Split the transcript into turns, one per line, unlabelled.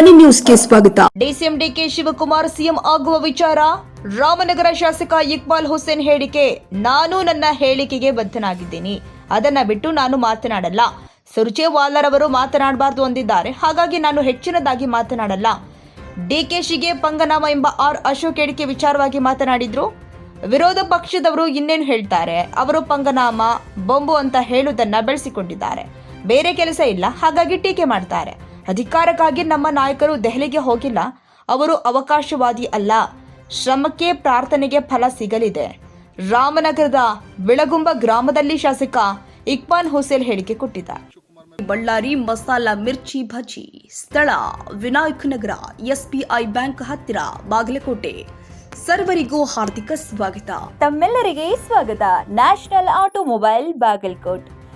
ಧ್ವನಿ ನ್ಯೂಸ್ಗೆ ಸ್ವಾಗತ.
ಡಿಸಿಎಂ ಡಿಕೆ ಶಿವಕುಮಾರ್ ಸಿಎಂ ಆಗುವ ವಿಚಾರ, ರಾಮನಗರ ಶಾಸಕ ಇಕ್ಬಾಲ್ ಹುಸೇನ್ ಹೇಳಿಕೆ, ನಾನು ನನ್ನ ಹೇಳಿಕೆಗೆ ಬದ್ಧನಾಗಿದ್ದೀನಿ. ಅದನ್ನ ಬಿಟ್ಟು ನಾನು ಮಾತನಾಡಲ್ಲ. ಸುರ್ಜೇವಾಲರ್ ಅವರು ಮಾತನಾಡಬಾರ್ದು ಅಂದಿದ್ದಾರೆ. ಹಾಗಾಗಿ ನಾನು ಹೆಚ್ಚಿನದಾಗಿ ಮಾತನಾಡಲ್ಲ. ಡಿಕೆಶಿಗೆ ಪಂಗನಾಮ ಎಂಬ ಆರ್ ಅಶೋಕ್ ಹೇಳಿಕೆ ವಿಚಾರವಾಗಿ ಮಾತನಾಡಿದ್ರು. ವಿರೋಧ ಪಕ್ಷದವರು ಇನ್ನೇನು ಹೇಳ್ತಾರೆ? ಅವರು ಪಂಗನಾಮ, ಬೊಂಬು ಅಂತ ಹೇಳುವುದನ್ನ ಬೆಳೆಸಿಕೊಂಡಿದ್ದಾರೆ. ಬೇರೆ ಕೆಲಸ ಇಲ್ಲ. ಹಾಗಾಗಿ ಟೀಕೆ ಮಾಡ್ತಾರೆ. ಅಧಿಕಾರಕ್ಕಾಗಿ ನಮ್ಮ ನಾಯಕರು ದೆಹಲಿಗೆ ಹೋಗಿಲ್ಲ. ಅವರು ಅವಕಾಶವಾದಿ ಅಲ್ಲ. ಶ್ರಮಕ್ಕೆ ಪ್ರಾರ್ಥನೆಗೆ ಫಲ ಸಿಗಲಿದೆ. ರಾಮನಗರದ ಬಿಳಗುಂಬ ಗ್ರಾಮದಲ್ಲಿ ಶಾಸಕ ಇಕ್ಬಾನ್ ಹುಸೇನ್ ಹೇಳಿಕೆ ಕೊಟ್ಟಿದ್ದಾರೆ. ಬಳ್ಳಾರಿ ಮಸಾಲ ಮಿರ್ಚಿ ಭಜಿ. ಸ್ಥಳ ವಿನಾಯಕ್ ನಗರ, ಎಸ್ಬಿಐ ಬ್ಯಾಂಕ್ ಹತ್ತಿರ, ಬಾಗಲಕೋಟೆ. ಸರ್ವರಿಗೂ ಹಾರ್ದಿಕ ಸ್ವಾಗತ.
ತಮ್ಮೆಲ್ಲರಿಗೆ ಸ್ವಾಗತ. National automobile Bagalkot.